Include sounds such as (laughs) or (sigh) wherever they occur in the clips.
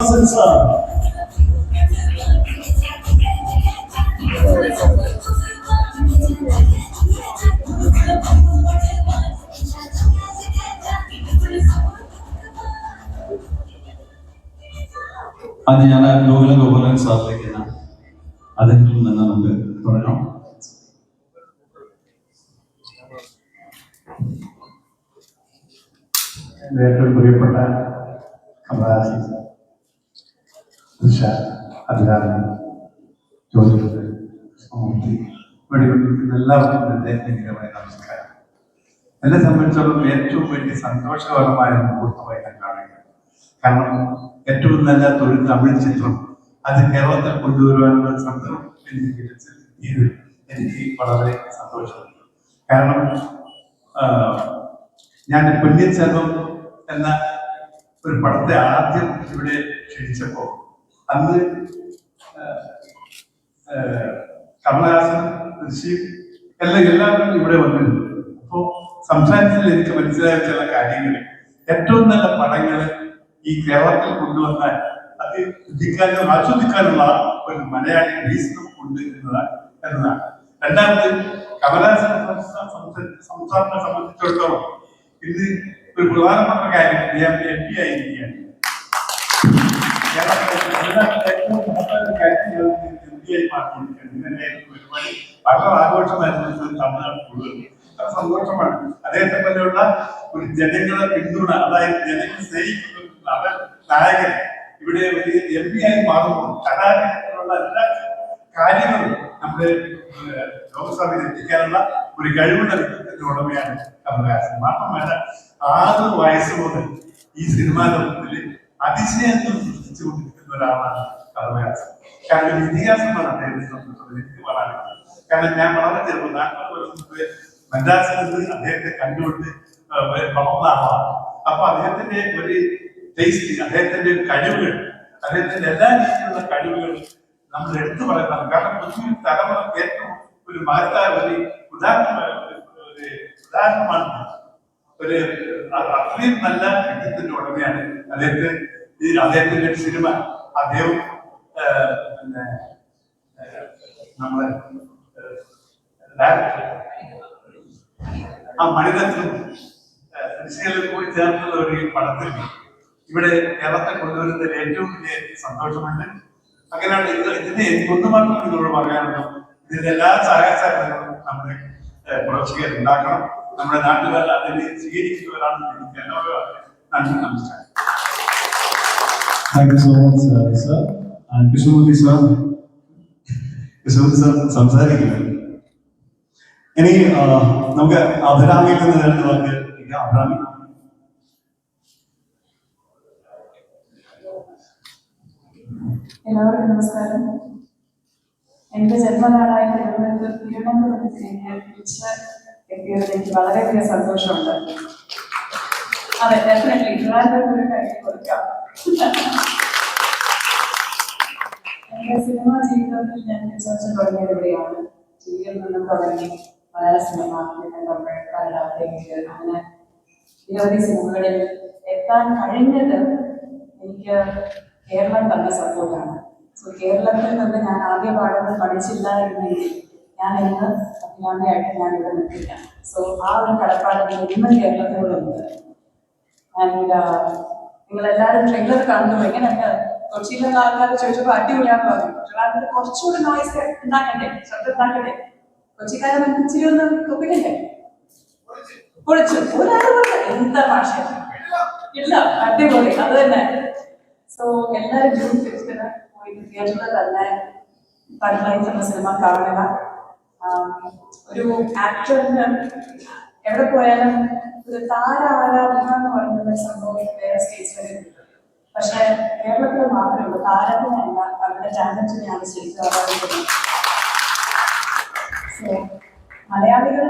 അത് ഞാൻ ഗോകുല ഗോപാലൻ സാറിലേക്ക് അദ്ദേഹത്തിൽ നിന്ന് നമുക്ക് തുടരാം ഏറ്റവും പ്രിയപ്പെട്ട കമലാസി ദിശ അധികാരം ജോലിയുടെ കൃഷ്ണമൂർത്തി വെടികൊണ്ടിരിക്കുന്ന എല്ലാവർക്കും എന്റെ നമസ്കാരം. എന്നെ സംബന്ധിച്ചിടത്തോളം ഏറ്റവും വലിയ സന്തോഷകരമായ മുഹൂർത്തമായി ഞാൻ കാണുകയാണ്. കാരണം ഏറ്റവും നല്ല തൊഴിൽ തമിഴ് ചിത്രം അത് കേരളത്തിൽ കൊണ്ടുവരുവാനുള്ള സന്ദർഭം എനിക്ക് എനിക്ക് വളരെ സന്തോഷമുണ്ട്. കാരണം ഞാൻ പൊന്നിയൻ സെൽവം എന്ന ഒരു പടത്തെ ആദ്യം ഇവിടെ ക്ഷണിച്ചപ്പോ അന്ന് കമലഹാസൻ ഋഷി എല്ലാം എല്ലാവരും ഇവിടെ വന്നിരുന്നു. അപ്പോ സംസാരത്തിൽ എനിക്ക് മനസ്സിലായ ചില കാര്യങ്ങൾ. ഏറ്റവും നല്ല പടങ്ങൾ ഈ കേരളത്തിൽ കൊണ്ടുവന്നാൽ അത് രുചിക്കാനും ആസ്വദിക്കാനുള്ള ഒരു മലയാളി ബേസ് ഉണ്ട് എന്നതാണ് എന്നതാണ്. രണ്ടാമത് കമലഹാസൻ സംസ്ഥാനത്തെ സംബന്ധിച്ചിടത്തോളം ഇത് ഒരു പ്രധാനപ്പെട്ട കാര്യം. എം പി ആയിരിക്കുകയാണ്. എം പി ആയി മാറിയിരിക്കുകയാണ് ഇങ്ങനെ പരിപാടി വളരെ ആഘോഷമായിരുന്നു തമിഴ്നാട് മുഴുവൻ വളരെ സന്തോഷമാണ് അദ്ദേഹത്തെ പോലെയുള്ള ഒരു ജനങ്ങളെ പിന്തുണ അതായത് ജനങ്ങൾ സ്നേഹിക്കുന്ന നടൻ നായകൻ ഇവിടെ ഒരു എം പി ആയി മാറുമ്പോൾ കലാരംഗത്തിലുള്ള എല്ലാ കാര്യങ്ങളും നമ്മുടെ ലോകസഭയിൽ എത്തിക്കാനുള്ള ഒരു കഴിവുള്ള വ്യക്തിത്വത്തിന്റെ ഉടമയാണ് കമലഹാസൻ മാത്രമല്ല ആറ് വയസ്സ് മുതൽ ഈ സിനിമാ ലോകത്തിൽ അതിശയത്വം സൃഷ്ടിച്ചുകൊണ്ടിരിക്കുന്ന ഒരാളാണ് കമലഹാസൻ കാരണം ഒരു ഇതിഹാസമാണ് അദ്ദേഹത്തെ സംബന്ധിച്ചത് എനിക്ക് പറയാനുള്ളത് കാരണം ഞാൻ വളരെ ചെറുപ്പം നാൽപ്പത് വർഷം മുമ്പ് മദ്രാസിൽ നിന്ന് അദ്ദേഹത്തെ കണ്ടുകൊണ്ട് വളർന്ന ആളാണ്. അപ്പൊ അദ്ദേഹത്തിന്റെ ഒരു ടേസ്റ്റ് അദ്ദേഹത്തിന്റെ കഴിവുകൾ അദ്ദേഹത്തിന്റെ എല്ലാ രീതിയിലുള്ള കഴിവുകൾ നമ്മൾ എടുത്തു പറയുന്നതാണ് കാരണം പുതിയ തലമുറ ഏറ്റവും ഒരു മഹത്തായ ഒരു ഉദാഹരണമായ ഒരു- ഒരു ഉദാഹരണമാണ് ഒരു അത്രയും നല്ല വ്യക്തിത്വത്തിന്റെ ഉടമയാണ് അദ്ദേഹത്തെ അദ്ദേഹത്തിന്റെ സിനിമ. അദ്ദേഹം പിന്നെ നമ്മളെ ആ മണിരത്നം ഋഷികളിൽ പോയി ചേർന്നുള്ള ഒരു പടത്തിൽ ഇവിടെ കേരളത്തെ കൊണ്ടുവരുന്നതിൽ ഏറ്റവും വലിയ സന്തോഷമുണ്ട്. അങ്ങനെയാണ് ഇത് ഇതിനെ എനിക്കൊന്നു മാത്രം നിങ്ങളോട് പറയാനുള്ളൂ ഇതിന്റെ എല്ലാ സഹായ നമ്മുടെ പ്രവർത്തികൾ ഉണ്ടാക്കണം. നമ്മുടെ നാട്ടുകാർ അതിനെ സ്വീകരിക്കുന്നവരാണെന്ന് എനിക്ക് എല്ലാവരും നന്ദി നമസ്കാരം. Thank you so so much sir Krishnamurthy sir. Krishnamurthy sir സംസാരിക്കുന്നത് ഇനി നമുക്ക് അഭിരാമിയിൽ നിന്ന് രണ്ട് വാക്ക്. അഭിരാമി. എല്ലാവർക്കും നമസ്കാരം. എന്റെ ജന്മനാളായ തിരുവനന്തപുരം തിരുവനന്തപുരത്തിലേക്ക് തിരിച്ച് എത്തിയതിൽ എനിക്ക് വളരെയധികം സന്തോഷമുണ്ട്. അതെ ഡെഫിനറ്റ്ലി തിരുവനന്തപുരം ഒരു കൈ കൊടുക്കാം. എന്റെ സിനിമ ജീവിതത്തിൽ ഞാൻ വിശ്വാസം തുടങ്ങിയത് ഇവിടെയാണ്. നിന്നും തുടങ്ങി മലയാള സിനിമ പിന്നെ തമിഴ് കന്നഡ തെലുങ്ക് അങ്ങനെ നിരവധി സിനിമകളിൽ എത്താൻ കഴിഞ്ഞത് എനിക്ക് കേരളം തന്ന സപ്പോർട്ടാണ് സോ കേരളത്തിൽ നിന്ന് ഞാൻ ആദ്യ പാഠങ്ങൾ പഠിച്ചില്ലായിരുന്നെങ്കിൽ ഞാൻ ഇന്ന് അഭിരാമിയായിട്ട് ഞാൻ ഇവിടെ നിൽക്കില്ല. സോ ആ ഒരു കടപ്പാട് ഇന്ന് കേരളത്തിനോടുണ്ട് ആൻഡ് നിങ്ങൾ എല്ലാവരും ട്രെയിലർ കണ്ടു എങ്ങനെയുണ്ട് കൊച്ചിയിലുള്ള ആൾക്കാർ ചോദിച്ചപ്പോൾ അടിപൊളിയാന്ന് പറഞ്ഞു. ട്രിവാൻഡ്രത്ത് കുറച്ചുകൂടി നോയ്സ് ഉണ്ടാക്കണ്ടേ? ശബ്ദം ഉണ്ടാക്കണ്ടേ? കൊച്ചിക്കാരെ ഇച്ചിരി ഒന്ന് ഒപ്പിക്കണ്ടേ പൊളിച്ചു. ഒരാൾ എന്താ ഭാഷ ഇല്ല അടിപൊളി. അത് തന്നെ. സോ എല്ലാവരും ജൂൺ ഫിഫ്റ്റിന് പോയി തിയേറ്ററിൽ തന്നെ തൺലൈറ്റ് എന്ന സിനിമ കാണുക ഒരു ആക്ടറിന് എവിടെ പോയാലും ഒരു താരാരാധന എന്ന് പറയുന്ന സംഭവം വേറെ സ്റ്റേജ് വരെ പക്ഷെ കേരളത്തിൽ മാത്രമേ ഉള്ളൂ താരത്തിനല്ല അവരുടെ ടാലന്റിനെ So, മലയാളികൾ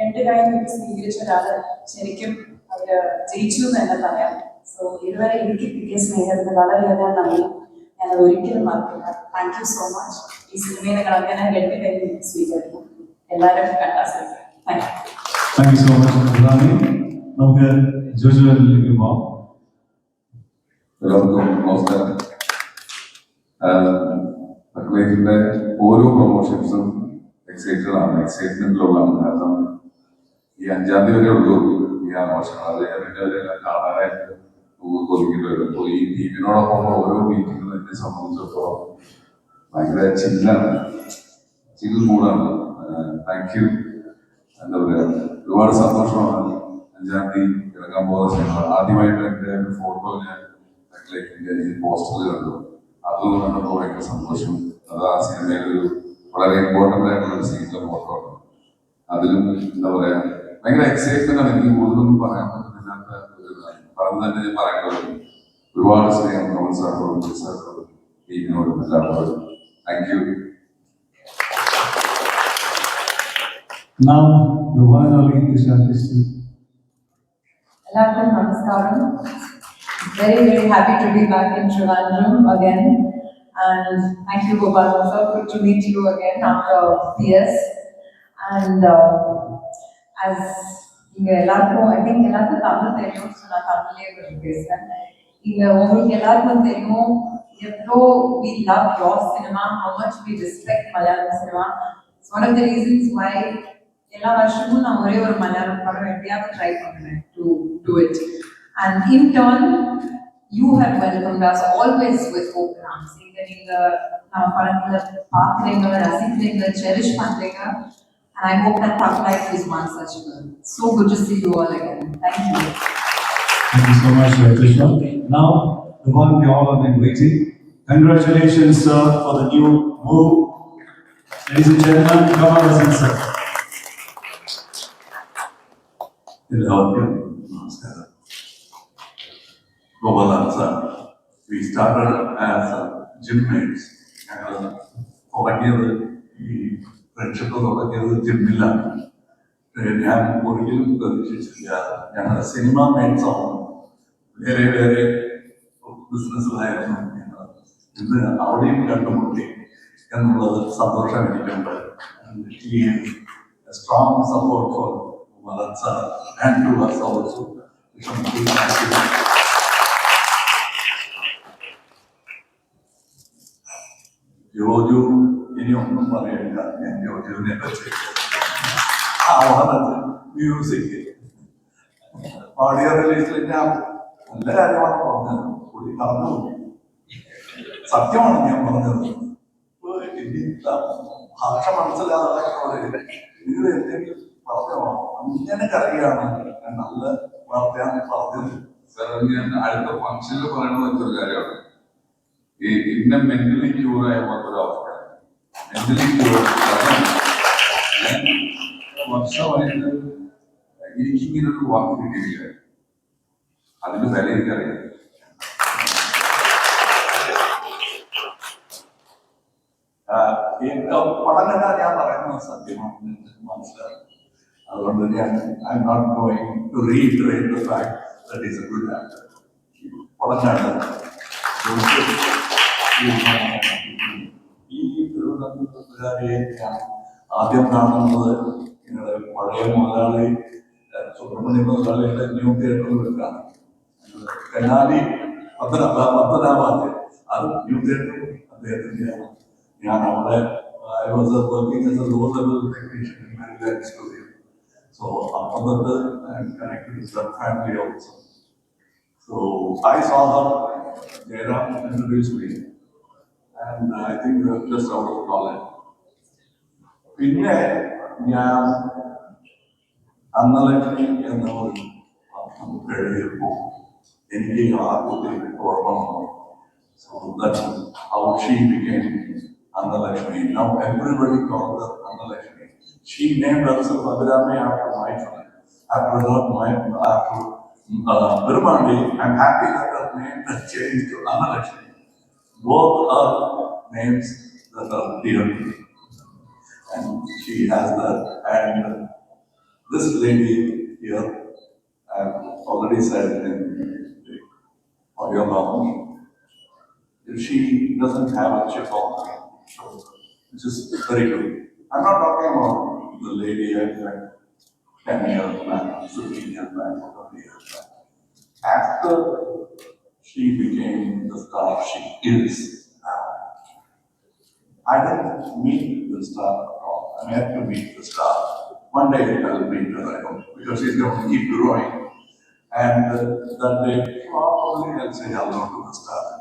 രണ്ട് കാര്യങ്ങൾ സ്വീകരിച്ച ഒരാൾ ശരിക്കും അവർ ജയിച്ചു എന്ന് തന്നെ പറയാം. സോ ഇതുവരെ എനിക്ക് കിട്ടിയ സ്നേഹത്തിന് വളരെയധികം നന്ദി. ഞാൻ ഒരിക്കലും മറക്കില്ല. താങ്ക് യു സോ മച്ച് ഈ സിനിമയെ നിങ്ങൾ അങ്ങനെ രണ്ട് കൈ സ്വീകരിക്കും. എല്ലാവരും കണ്ടാസ്വദിക്കും താങ്ക് യു സോ മച്ച് നമുക്ക് ജോജുവിലേക്ക് പോവാം എല്ലാവർക്കും നമസ്കാരം അക്ലേറ്റിന്റെ ഓരോ പ്രൊമോഷൻസും എക്സൈറ്റഡാണ് എക്സൈറ്റ്മെന്റിലുള്ളതാണ് കാരണം ഈ അഞ്ചാം തീയതി വരെ ഉള്ളൂ. ഈ ആഘോഷങ്ങൾ. അത് കഴിഞ്ഞിട്ട് അവരെല്ലാം കാണാനായിട്ട് കൊതിക്കേണ്ടി വരും. അപ്പോൾ ഈ ടീമിനോടൊപ്പം ഓരോ മീറ്റിങ്ങും എന്നെ സംബന്ധിച്ചിടത്തോളം ഭയങ്കര ചില്ലാണ്. ചിൽ മൂടാണ്. താങ്ക് യു എന്താ പറയുക ഒരുപാട് സന്തോഷമാണ് അഞ്ചാം തീയതി ഇറങ്ങാൻ പോകുന്ന സിനിമ ആദ്യമായിട്ട് എന്റെ ഫോട്ടോ ഞാൻ ലൈഫിന്റെ ഈ പോസ്റ്ററിൽ കണ്ടു. അതും നമുക്ക് ഭയങ്കര സന്തോഷം. അത് ആ സിനിമയിൽ ഒരു വളരെ ഇമ്പോർട്ടന്റ് ആയിട്ടുള്ള ഒരു സീനിലെ ഫോട്ടോ ആണ്. അതിലും എന്താ പറയാ ഭയങ്കര എക്സൈറ്റ്മെന്റ് ആണ്. എനിക്ക് കൂടുതലൊന്നും പറയാൻ പറ്റുന്നില്ലാത്ത. പറഞ്ഞു തന്നെ ഞാൻ പറയേണ്ടത് ഒരുപാട് സ്നേഹം കമൽ സാറിനോടും സാറിനോടും ടീമിനോടും എല്ലാവരോടും. Thank you Now, the one only Krishna Krishna. എല്ലാവർക്കും നമസ്കാരം. very, very happy to be back in Trivandrum again. And thank you, Gopal, sir. Good to meet you again after years. And uh, as எல்லாருக்கும் I think எல்லாருக்கும் தமிழ் தெரியும் so நான் தமிழ்லேயே பேசுறேன் நீங்க உங்களுக்கு எல்லாருக்கும் தெரியும் எவ்வளோ we love your cinema how much we respect Malayalam cinema it's one of the reasons why எல்லா வருஷமும் நான் ஒரே ஒரு மலையாளம் படம் எப்படியாவது ட்ரை பண்ணுவேன் to do it And in turn, you have welcomed us always with open arms. either in the படத்துல பாக்குறீங்க ரசிக்கிறீங்க செரிஷ் பண்றீங்க and I hope that Park Life is one such girl. So good to see you all again. Thank you. Thank you so much, Krishna. Now, the one we all have been waiting. Congratulations, sir, for the new move. Ladies and gentlemen, come on, listen, sir. Hello, namaskar Gopalan sir we started as gymmates ഞങ്ങൾ തുടങ്ങിയത് ഈ friendship തുടങ്ങിയത് ജിമ്മിലാണ് പക്ഷേ ഞാൻ ഒരിക്കലും പ്രതീക്ഷിച്ചില്ല ഞങ്ങളുടെ cinema mates ആവുന്നു വേറെ വേറെ ബിസിനസ്സിലായിരുന്നു ഞങ്ങൾ ഇന്ന് അവിടെയും കണ്ടുമുട്ടി എന്നുള്ളത് സന്തോഷം എനിക്കുണ്ട് strong support for Malan sir and to us also. Joju ഇനി ഒന്നും പറയണ്ട. ഞാൻ ജോജുവിനെ പറ്റി ആ വളരെ മ്യൂസിക് ഓഡിയോ റിലീസിൽ ഞാൻ നല്ല കാര്യമാണ് പറഞ്ഞത്. പുള്ളി കറന്നു സത്യമാണ് ഞാൻ പറഞ്ഞത്. ഭാഷ മനസ്സിലാകാത്തവരോട് പറഞ്ഞോ? അങ്ങനെ കറിയാണ് നല്ല വാർത്തയാണ് പറഞ്ഞത്. സാർ ഞാൻ അടുത്ത ഫംഗ്ഷനിൽ പറയണമെന്ന് വെച്ചൊരു കാര്യമാണ്. ഈ ഇന്ന മെന്റലി ക്യൂർ ആയ പോലത്തെ ഒരു അവസ്ഥ മെന്റലി ക്യൂർ വർഷമായിട്ട് എനിക്കിങ്ങനെ ഒരു വാക്ക് കിട്ടിയില്ല അതിന്റെ വില എനിക്കറിയാം പഠനങ്ങൾ ഞാൻ പറയുന്നത് സത്യമാണ്. മനസ്സിലാകും അതുകൊണ്ട് ഞാൻ I'm not going to reiterate the fact that is a good actor പഠനമാണ് ഈ തിരുവനന്തപുരത്തുകാരെ ഞാൻ ആദ്യം കാണുന്നത് നിങ്ങളുടെ പഴയ മുതലാളി സുബ്രഹ്മണ്യ മുതലാളിയുടെ ന്യൂ തിയേറ്ററിൽ വെച്ചാണ് കന്നാലി പത്തന പത്തനാബാദ് അത് ന്യൂ തിയേറ്റർ അദ്ദേഹത്തിന്റെയാണ് ഞാൻ അവിടെ I was working as a low level technician in Merryland studio so അപ്പം തൊട്ട് connected with the family also so I saw her Jayaram introduced me. and I think we were just out of college പിന്നെ ഞാൻ അന്നലക്ഷ്മി എന്ന ഒരു പത്രം എഴുതിയപ്പോൾ എനിക്ക് ആ കുട്ടി ഓർമ്മ വന്നു So that's how she became Annalakshmi. Now everybody calls her Annalakshmi. She named herself Abhirami after my son. After her, my, after uh, Virmandi, I'm happy that her name has changed to Annalakshmi. Both are names that are dear to me. And she has that. And this lady here, I've already said in the audio if she doesn't have a chip on her shoulder, which is very good. I'm not talking about the lady I met ten years back, fifteen years back, or twenty years back. After she became the star she is now, I didn't meet the star at all. I had to meet the star. One day I'll meet her, I hope, because she's going to keep growing. And uh, that day, probably I'll say hello to the star.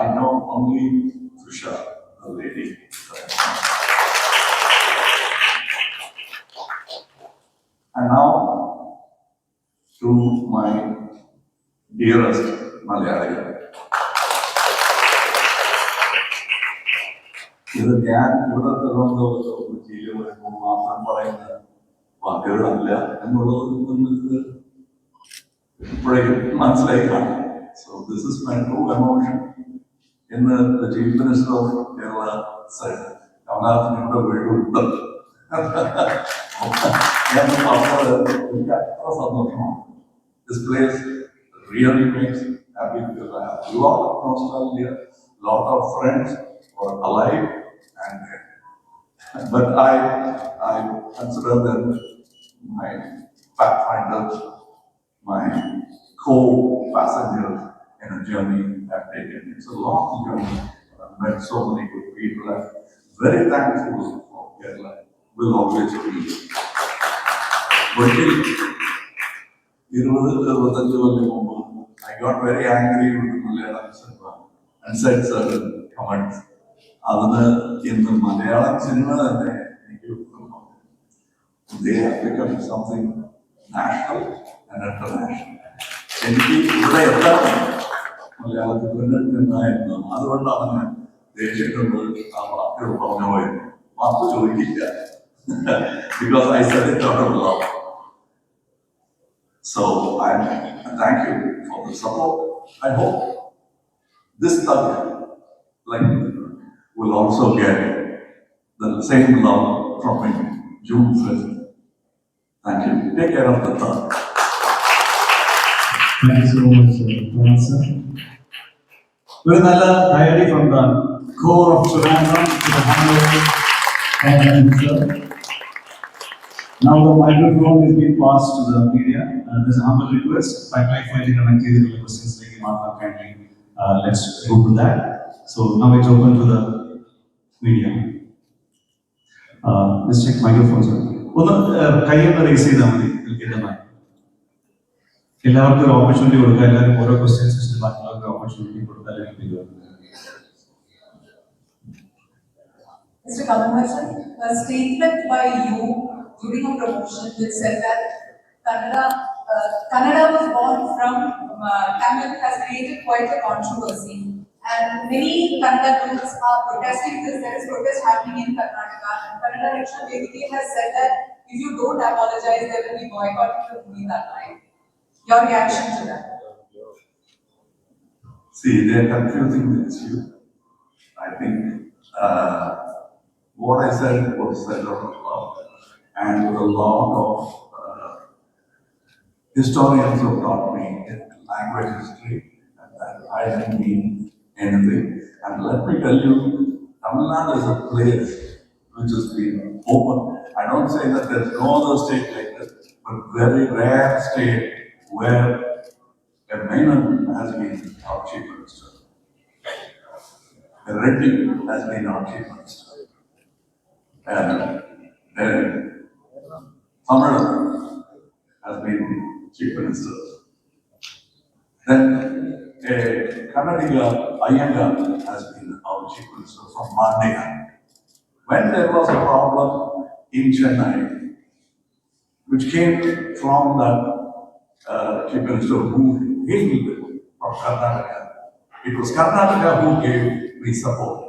I know only Trisha, the lady. And now, to my dearest Malayaliകൾ. ഇത് ഞാൻ ഇവിടെ തിരുവനന്തപുരത്ത് കൊച്ചിയിൽ വരുമ്പോൾ മാത്രം പറയുന്ന വാക്കുകളല്ല എന്നുള്ളത് നിങ്ങൾക്ക് ഇപ്പോഴേക്കും മനസ്സിലായി കാണും. So this is my true emotion എന്ന് chief minister of Kerala side Kamalahasan ഇവിടെ വീടുണ്ട് ഞാൻ പറഞ്ഞത് എനിക്ക് അത്ര സന്തോഷമാണ്. This place really makes happy because I have a lot of nostalgia, lot of friends who are alive and dead. (laughs) But I, I consider them my pathfinders, my co-passengers in a journey I've taken. It's a long journey. I've met so many good people. I'm very thankful for Kerala. Will always be. But இருபது இருபத்தஞ்சு வருடம் முன்பு I got very angry with Malayalam cinema and said certain comments അതിന് ഇന്ന് Malayalam cinema തന്നെ എനിക്ക് they have become something national and international. എനിക്ക് ഇവിടെ എത്താൻ മലയാളത്തിൽ തന്നെ നിന്നായിരുന്നു അതുകൊണ്ടാണ് ഞാൻ ദേഷ്യം കൊണ്ട് ആ വാക്കുകൾ പറഞ്ഞു പോയത് മാപ്പ് ചോദിക്കില്ല (laughs) because I said it out of love So I, thank you for the support. I hope this thug like will also get the same love from me June 5th. Thank you. Take care of the thug. Thank you so much, Vanessa. With another diary from the core of Trivandrum to the Honolulu and Now the microphone is being passed to the media. Uh, there's a humble request. Pipeline file connect ചെയ്തിട്ടുള്ള questions ലേക്ക് മാത്രം kindly uh, let's go to that. So now it's open to the media. Uh, let's check microphone, sir. ഒന്ന് uh, കൈ ഒന്ന് raise ചെയ്താൽ മതി വിൽക്കുന്നതായി എല്ലാവർക്കും ഒരു opportunity കൊടുക്കുക എല്ലാവരും ഓരോ ക്വസ്റ്റ്യൻസ് വെച്ചിട്ട് ബാക്കിയുള്ളവർക്ക് ഓപ്പർച്യൂണിറ്റി കൊടുത്താൽ Mr. Kamalhasan, a statement by you during a promotion which said that Kannada, uh, Kannada was born from uh, Tamil has created quite a controversy. And many Kannada groups are protesting this. There is protest happening in Karnataka. And Kannada Raksha Vedike has said that if you don't apologize, there will be boycotting the movie that night. Your reaction to that? See, they're confusing the issue. I think, uh, what I said was said of love and with a lot of, uh, historians have taught me in language history and that I didn't mean anything. And let me tell you, Tamil Nadu is a place which has been open. I don't say that there's no other state like this, but very rare state where a Menon has been our chief minister. Reddy has been our chief minister. And then Tamil has been chief minister. Then a Kannadiga Iyengar has been our chief minister from Mandya. When there was a problem in Chennai, which came from the uh, chief minister who hailed from Karnataka, it was Karnataka who gave me support.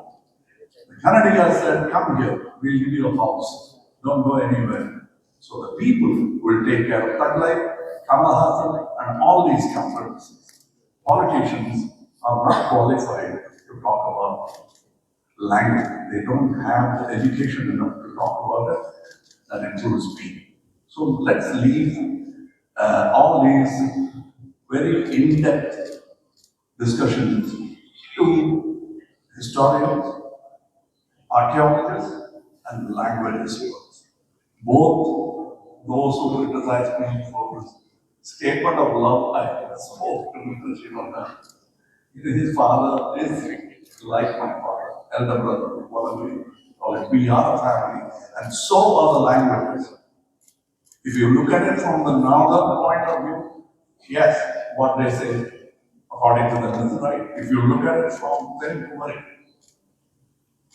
The said, come here, we'll give you a house, don't go anywhere. So the people will take care of Taglai, Kamal and all these conferences. Politicians are not qualified to talk about language. They don't have the education enough to talk about it. That includes me. So let's leave uh, all these very in-depth discussions to historians, archaeologists, and language experts. Both those who criticize me for this statement of love I spoke to Mr. Shivana. His father is like my father. elder brother, whatever it. We are a family, and so are the languages. If you look at it from the northern point of view, yes, what they say, according to them is right. If you look at it from Telugu,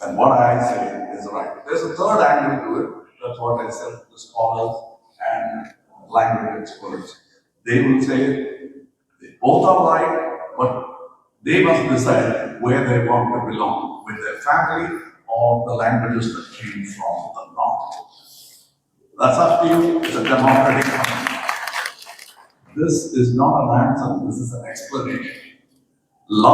then what I say is right. There's a third angle to it, that's what I the scholars and language experts. They will say, they both are right, but they must decide where they want to belong, with their family or the languages that came from the north. That's up to you, it's a democratic country. This is not an answer, this is an explanation. Love